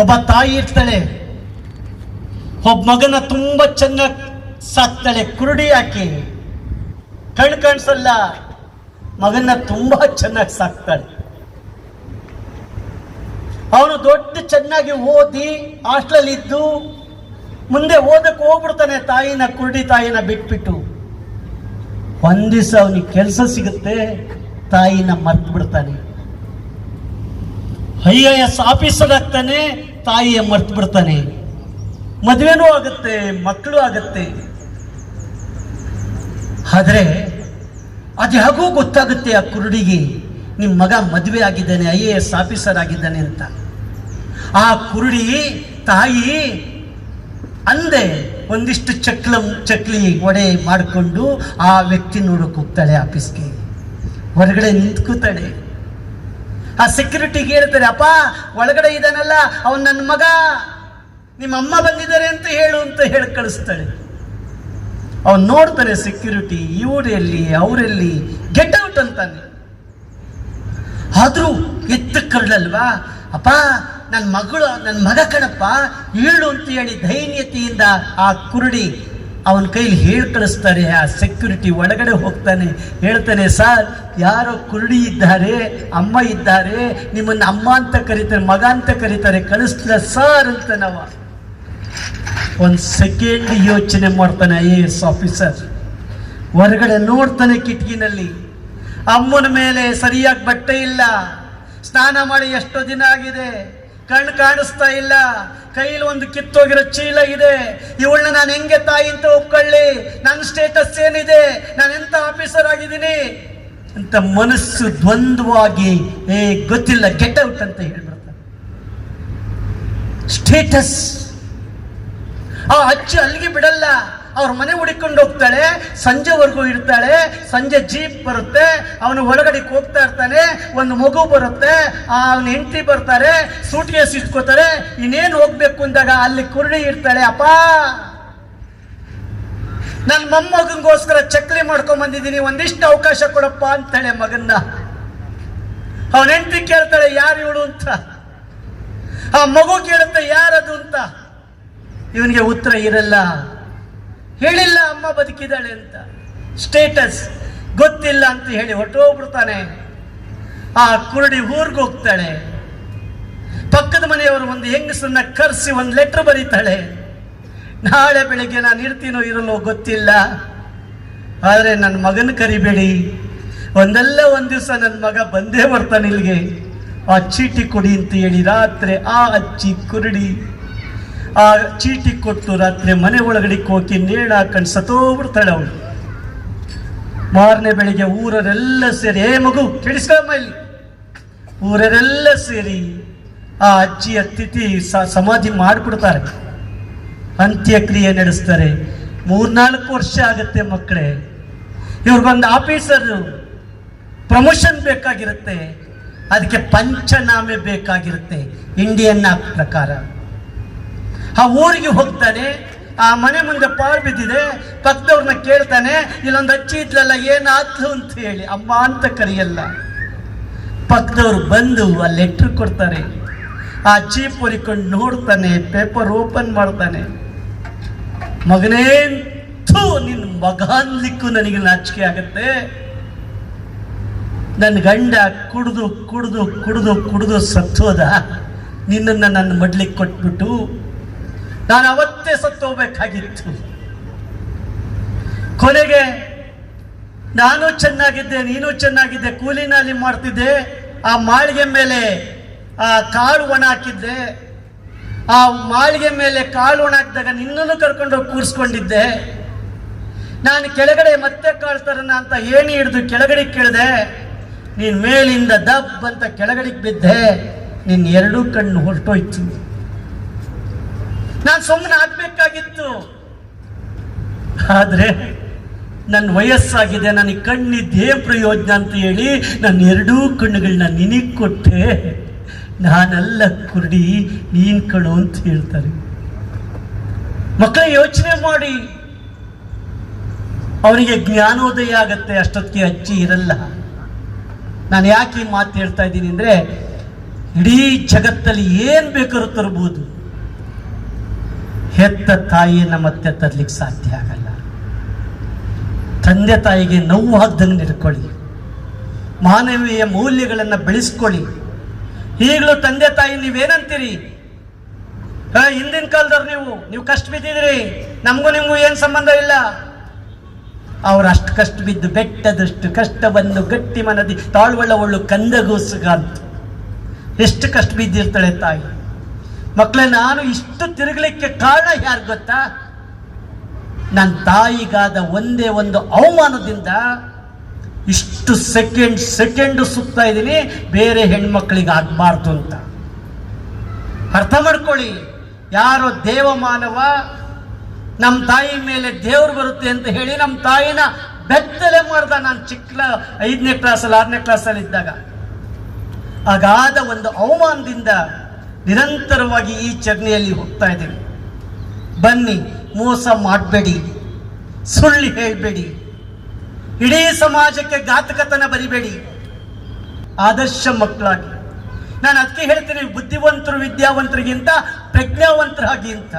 ಒಬ್ಬ ತಾಯಿ ಇರ್ತಾಳೆ. ಒಬ್ಬ ಮಗನ ತುಂಬಾ ಚೆನ್ನಾಗಿ ಸಾಕ್ತಾಳೆ, ಕುರುಡಿ ಹಾಕಿ. ಕಣ್ ಕಾಣಿಸಲ್ಲ ಮಗನ ತುಂಬಾ ಚೆನ್ನಾಗಿ ಸಾಕ್ತಾಳೆ. ಅವನು ದೊಡ್ಡ ಚೆನ್ನಾಗಿ ಓದಿ ಹಾಸ್ಟೆಲ್ ಇದ್ದು ಮುಂದೆ ಓದಕ್ಕೆ ಹೋಗ್ಬಿಡ್ತಾನೆ ತಾಯಿನ, ಕುರುಡಿ ತಾಯಿನ ಬಿಟ್ಬಿಟ್ಟು. ಒಂದಿವಸ ದಿವಸ ಅವನಿಗೆ ಕೆಲಸ ಸಿಗುತ್ತೆ, ತಾಯಿನ ಮರ್ತು ಬಿಡ್ತಾನೆ ಐ ಎ ಎಸ್ ಆಫೀಸರ್ ಆಗ್ತಾನೆ ತಾಯಿಯ ಮರ್ತು ಬಿಡ್ತಾನೆ. ಮದುವೆನೂ ಆಗುತ್ತೆ, ಮಕ್ಕಳು ಆಗುತ್ತೆ. ಆದರೆ, ಅದು ಹೇಗೂ ಗೊತ್ತಾಗುತ್ತೆ ಆ ಕುರುಡಿಗೆ ನಿಮ್ಮ ಮಗ ಮದುವೆ ಆಗಿದ್ದಾನೆ, ಐ ಎ ಎಸ್ ಆಫೀಸರ್ ಆಗಿದ್ದಾನೆ ಅಂತ. ಆ ಕುರುಡಿ, ತಾಯಿ, ಅಂದೆ ಒಂದಿಷ್ಟು ಚಕ್ಲ, ಚಕ್ಲಿ ಒಡೆ ಮಾಡಿಕೊಂಡು ಆ ವ್ಯಕ್ತಿ ನೋಡೋಕೆ ಹೋಗ್ತಾಳೆ ಆಫೀಸ್ಗೆ. ಹೊರಗಡೆ ನಿಂತ್ಕೋತಾಳೆ. ಆ ಸೆಕ್ಯೂರಿಟಿ ಹೇಳ್ತಾರೆ, ಅಪ್ಪ, ಒಳಗಡೆ ಇದ್ದಾನಲ್ಲ, ಅವನ್ ನನ್ನ ಮಗ. ನಿಮ್ಮ ಅಮ್ಮ ಬಂದಿದ್ದಾರೆ ಅಂತ ಹೇಳು ಅಂತ ಹೇಳಿ ಕಳಿಸ್ತಾಳೆ. ಅವನ್ ನೋಡ್ತಾರೆ ಸೆಕ್ಯೂರಿಟಿ ಇವರೆಲ್ಲಿ, ಅವರೆಲ್ಲಿ ಗೆಟ್ ಔಟ್ ಅಂತಾನೆ. ಆದ್ರೂ ಎತ್ತ ಕರಳಲ್ವಾ ಅಪ್ಪ ನನ್ನ ಮಗಳು ನನ್ನ ಮಗ ಕಣಪ್ಪ, ಹೇಳು ಅಂತ ಹೇಳಿ ಧೈನ್ಯತೆಯಿಂದ ಆ ಕುರುಡಿ ಅವನ ಕೈಲಿ ಹೇಳಿ ಕಳಿಸ್ತಾರೆ ಆ ಸೆಕ್ಯೂರಿಟಿ ಒಳಗಡೆ ಹೋಗ್ತಾನೆ, ಹೇಳ್ತಾನೆ, ಸರ್, ಯಾರೋ ಕುರುಡಿ ಇದ್ದಾರೆ, ಅಮ್ಮ ಇದ್ದಾರೆ, ನಿಮ್ಮನ್ನು ಅಮ್ಮ ಅಂತ ಕರೀತಾರೆ, ಮಗ ಅಂತ ಕರೀತಾರೆ ಕಳಿಸ್ಲ ಸರ್ ಅಂತ ನಾವ. ಒಂದು ಸೆಕೆಂಡ್ ಯೋಚನೆ ಮಾಡ್ತಾನೆ ಐ ಎ ಎಸ್ ಆಫೀಸರ್ ಹೊರಗಡೆ ನೋಡ್ತಾನೆ ಕಿಟಕಿನಲ್ಲಿ. ಅಮ್ಮನ ಮೇಲೆ ಸರಿಯಾಗಿ ಬಟ್ಟೆ ಇಲ್ಲ. ಸ್ನಾನ ಮಾಡಿ ಎಷ್ಟೋ ದಿನ ಆಗಿದೆ. ಕಣ್ಣು ಕಾಣಿಸ್ತಾ ಇಲ್ಲ. ಕೈಲಿ ಒಂದು ಕಿತ್ತೋಗಿರೋ ಚೀಲ ಇದೆ. ಇವಳನ್ನ ನಾನು ಹೆಂಗೆ ತಾಯಿ ಅಂತ ಒಪ್ಕೊಳ್ಳಿ? ನನ್ನ ಸ್ಟೇಟಸ್ ಏನಿದೆ? ನಾನು ಎಂತ ಆಫೀಸರ್ ಆಗಿದ್ದೀನಿ? ಅಂತ ಮನಸ್ಸು ದ್ವಂದ್ವವಾಗಿ, ಏ, ಗೊತ್ತಿಲ್ಲ ಗೆಟ್ ಔಟ್ ಅಂತ ಹೇಳ್ಬಿಡ್ತಾನೆ ಸ್ಟೇಟಸ್ ಆ ಅಚ್ಚು ಅಲ್ಲಿಗೆ ಬಿಡಲ್ಲ. ಅವ್ರ ಮನೆ ಹುಡುಕೊಂಡು ಹೋಗ್ತಾಳೆ, ಸಂಜೆವರೆಗೂ ಇರ್ತಾಳೆ, ಸಂಜೆ ಜೀಪ್ ಬರುತ್ತೆ, ಅವನು ಒಳಗಡೆ ಹೋಗ್ತಾ ಇರ್ತಾನೆ, ಒಂದು ಮಗು ಬರುತ್ತೆ ಅವನ ಹೆಂಡತಿ ಬರ್ತಾರೆ, ಸೂಟ್ಕೇಸ್ ಇಟ್ಕೋತಾರೆ, ಇನ್ನೇನು ಹೋಗ್ಬೇಕು ಅಂದಾಗ ಅಲ್ಲಿ ಕುರುಡಿ ಇರ್ತಾಳೆ, ಅಪ್ಪ ನನ್ನ ಮೊಮ್ಮಗನಿಗೋಸ್ಕರ ಚಕ್ಲಿ ಮಾಡ್ಕೊಂಡ್ ಬಂದಿದ್ದೀನಿ, ಒಂದಿಷ್ಟು ಅವಕಾಶ ಕೊಡಪ್ಪ ಅಂತಾಳೆ ಮಗನ್ನ. ಅವನ ಹೆಂಡತಿ ಕೇಳ್ತಾಳೆ, ಯಾರು ಇವಳು? ಅಂತ. ಆ ಮಗು ಕೇಳುತ್ತೆ, ಯಾರದು? ಅಂತ. ಇವನಿಗೆ ಉತ್ತರ ಇರಲ್ಲ. ಹೇಳಿಲ್ಲ, ಅಮ್ಮ ಬದುಕಿದ್ದಾಳೆ ಅಂತ. ಸ್ಟೇಟಸ್ ಗೊತ್ತಿಲ್ಲ ಅಂತ ಹೇಳಿ ಹೊಟ್ಟೋಗ್ಬಿಡ್ತಾನೆ ಆ ಕುರುಡಿ ಊರಿಗೆ ಹೋಗ್ತಾಳೆ. ಪಕ್ಕದ ಮನೆಯವರು ಒಂದು ಹೆಂಗಸನ್ನ ಕರೆಸಿ ಒಂದು ಲೆಟರ್ ಬರೀತಾಳೆ. ನಾಳೆ ಬೆಳಿಗ್ಗೆ ನಾನು ಇರ್ತೀನೋ ಇರಲೋ ಗೊತ್ತಿಲ್ಲ. ಆದರೆ ನನ್ನ ಮಗನ ಕರಿಬೇಡಿ. ಒಂದಲ್ಲ ಒಂದು ದಿವಸ ನನ್ನ ಮಗ ಬಂದೇ ಬರ್ತಾನೆ ಇಲ್ಲಿಗೆ. ಆ ಚೀಟಿ ಕೊಡಿ ಅಂತ ಹೇಳಿ ರಾತ್ರಿ ಆ ಅಚ್ಚಿ ಕುರುಡಿ ಆ ಚೀಟಿ ಕೊಟ್ಟು ರಾತ್ರಿ ಮನೆ ಒಳಗಡೆ ಹೋಗಿ ನೇಣ ಹಾಕೊಂಡು ಸತೋಬಿಡ್ತಾಳೆ ಅವಳು. ಮಾರನೇ ಬೆಳಿಗ್ಗೆ ಊರರೆಲ್ಲ ಸೇರಿ, ಏ ಮಗು ಕೆಡಿಸ್ಕೊಂಬ ಇಲ್ಲಿ ಊರರೆಲ್ಲ ಸೇರಿ ಆ ಅಜ್ಜಿಯ ತಿಥಿ ಸಮಾಧಿ ಮಾಡಿಬಿಡ್ತಾರೆ ಅಂತ್ಯಕ್ರಿಯೆ ನಡೆಸ್ತಾರೆ. ಮೂರ್ನಾಲ್ಕು ವರ್ಷ ಆಗುತ್ತೆ ಮಕ್ಕಳೇ. ಇವ್ರಿಗೊಂದು ಆಫೀಸರ್ ಪ್ರಮೋಷನ್ ಬೇಕಾಗಿರುತ್ತೆ. ಅದಕ್ಕೆ ಪಂಚನಾಮೆ ಬೇಕಾಗಿರುತ್ತೆ. ಇಂಡಿಯನ್ ಆಕ್ಟ್ ಪ್ರಕಾರ. ಆ ಊರಿಗೆ ಹೋಗ್ತಾನೆ, ಆ ಮನೆ ಮುಂದೆ ಪಾಳು ಬಿದ್ದಿದೆ, ಪಕ್ಕದವ್ರನ್ನ ಕೇಳ್ತಾನೆ, ಇಲ್ಲೊಂದು ಅಚ್ಚಿ ಇದ್ಲಲ್ಲ ಏನಾಯ್ತು ಅಂತ ಹೇಳಿ, ಅಮ್ಮ ಅಂತ ಕರೆಯಲ್ಲ. ಪಕ್ಕದವ್ರು ಬಂದು ಆ ಲೆಟ್ರ್ ಕೊಡ್ತಾರೆ. ಆ ಚೀಪ್ ಹೊರಿಕೊಂಡು ನೋಡ್ತಾನೆ ಪೇಪರ್ ಓಪನ್ ಮಾಡ್ತಾನೆ. ಮಗನೇ ಥೂ ನಿನ್ನ ಮಗ ಅನ್ಲಿಕ್ಕೂ ನನಗೆ ನಾಚಿಕೆ ಆಗತ್ತೆ. ನನ್ನ ಗಂಡ ಕುಡಿದು ಕುಡಿದು ಕುಡಿದು ಕುಡಿದು ಸತ್ತೋದ. ನಿನ್ನನ್ನು ನನ್ನ ಮಡ್ಲಿಕ್ಕೆ ಕೊಟ್ಬಿಟ್ಟು ನಾನು ಅವತ್ತೇ ಸತ್ತೋಗ್ಬೇಕಾಗಿತ್ತು ಕೊನೆಗೆ ನಾನು ಚೆನ್ನಾಗಿದ್ದೆ, ನೀನು ಚೆನ್ನಾಗಿದ್ದೆ, ಕೂಲಿನಲ್ಲಿ ನಾಲಿ ಮಾಡ್ತಿದ್ದೆ, ಆ ಮಾಳಿಗೆ ಮೇಲೆ ಆ ಕಾಳು ಒಣ ಹಾಕಿದ್ದೆ. ಆ ಮಾಳಿಗೆ ಮೇಲೆ ಕಾಳು ಒಣ ಹಾಕಿದಾಗ ನಿನ್ನನ್ನು ಕರ್ಕೊಂಡು ಕೂರಿಸ್ಕೊಂಡಿದ್ದೆ. ನಾನು ಕೆಳಗಡೆ ಮತ್ತೆ ಕಾಳ್ತಾರನ ಅಂತ ಏಣಿ ಹಿಡಿದು ಕೆಳಗಡೆ ಕೇಳಿದೆ, ನೀನು ಮೇಲಿಂದ ದಬ್ ಅಂತ ಕೆಳಗಡೆಗೆ ಬಿದ್ದೆ ನಿನ್ನ ಎರಡೂ ಕಣ್ಣು ಹೊರಟೋಯ್ತು. ನಾನು ಸುಮ್ಮನೆ ಆಗ್ಬೇಕಾಗಿತ್ತು. ಆದ್ರೆ ನನ್ನ ವಯಸ್ಸಾಗಿದೆ, ನನಗೆ ಕಣ್ಣಿದ್ದೇ ಪ್ರಯೋಜನ ಅಂತ ಹೇಳಿ ನನ್ನ ಎರಡೂ ಕಣ್ಣುಗಳನ್ನ ನಿನಗೆ ಕೊಟ್ಟೆ ನಾನಲ್ಲ ಕುರುಡಿ, ನೀನ್ ಕಣು ಅಂತ ಹೇಳ್ತಾರೆ. ಮಕ್ಕಳ ಯೋಚನೆ ಮಾಡಿ. ಅವನಿಗೆ ಜ್ಞಾನೋದಯ ಆಗತ್ತೆ, ಅಷ್ಟೊತ್ತಿಗೆ ಅಜ್ಜಿ ಇರಲ್ಲ. ನಾನು ಯಾಕೆ ಈ ಮಾತು ಹೇಳ್ತಾ ಇದ್ದೀನಿ ಅಂದರೆ, ಇಡೀ ಜಗತ್ತಲ್ಲಿ ಏನು ಬೇಕಾದ್ರೂ ತರಬಹುದು ಹೆತ್ತ ತಾಯಿಯನ್ನು ಮತ್ತೆ ತರ್ಲಿಕ್ಕೆ ಸಾಧ್ಯ ಆಗಲ್ಲ. ತಂದೆ ತಾಯಿಗೆ ನೋವು ಹಾಕ್ದಂಗೆ ನಿಡ್ಕೊಳ್ಳಿ. ಮಾನವೀಯ ಮೌಲ್ಯಗಳನ್ನು ಬೆಳೆಸ್ಕೊಳ್ಳಿ. ಈಗಲೂ ತಂದೆ ತಾಯಿ ನೀವೇನಂತೀರಿ? ಹಿಂದಿನ ಕಾಲದವ್ರು ನೀವು ನೀವು ಕಷ್ಟ ಬಿದ್ದಿದ್ರಿ. ನಮಗೂ ನಿಮಗೂ ಏನು ಸಂಬಂಧ ಇಲ್ಲ. ಅವ್ರು ಅಷ್ಟು ಕಷ್ಟ ಬಿದ್ದು ಬೆಟ್ಟದಷ್ಟು ಕಷ್ಟ ಬಂದು ಗಟ್ಟಿ ಮನದಿ ತಾಳ್ವಳ್ಳ ಒಳ್ಳು ಕಂದಗೋಸುಗ ಅಂತ ಎಷ್ಟು ಕಷ್ಟ ಬಿದ್ದಿರ್ತಾಳೆ ತಾಯಿ? ಮಕ್ಕಳೇ, ನಾನು ಇಷ್ಟು ತಿರುಗಲಿಕ್ಕೆ ಕಾರಣ ಯಾರು ಗೊತ್ತಾ? ನನ್ನ ತಾಯಿಗಾದ ಒಂದೇ ಒಂದು ಅವಮಾನದಿಂದ ಇಷ್ಟು ಸೆಕೆಂಡ್ ಸೆಕೆಂಡ್ ಸುತ್ತಾ ಇದ್ದೀನಿ, ಬೇರೆ ಹೆಣ್ಮಕ್ಳಿಗೆ ಆಗಬಾರ್ದು ಅಂತ. ಅರ್ಥ ಮಾಡ್ಕೊಳ್ಳಿ, ಯಾರೋ ದೇವ ಮಾನವ ನಮ್ಮ ತಾಯಿ ಮೇಲೆ ದೇವ್ರು ಬರುತ್ತೆ ಅಂತ ಹೇಳಿ ನಮ್ಮ ತಾಯಿನ ಬೆತ್ತಲೆ ಮಾಡ್ದ ನಾನು ಚಿಕ್ಕ ಐದನೇ ಕ್ಲಾಸಲ್ಲಿ ಆರನೇ ಕ್ಲಾಸಲ್ಲಿ ಇದ್ದಾಗ. ಆಗಾದ ಒಂದು ಅವಮಾನದಿಂದ ನಿರಂತರವಾಗಿ ಈ ಚರ್ನೆಯಲ್ಲಿ ಹೋಗ್ತಾ ಇದ್ದೀವಿ. ಬನ್ನಿ, ಮೋಸ ಮಾಡಬೇಡಿ, ಸುಳ್ಳು ಹೇಳಬೇಡಿ, ಇಡೀ ಸಮಾಜಕ್ಕೆ ಘಾತಕತನ ಬರಿಬೇಡಿ. ಆದರ್ಶ ಮಕ್ಕಳಾಗಿ ನಾನು ಅದಕ್ಕೆ ಹೇಳ್ತೀನಿ, ಬುದ್ಧಿವಂತರು, ವಿದ್ಯಾವಂತರಿಗಿಂತ ಪ್ರಜ್ಞಾವಂತರಾಗಿ ಅಂತ.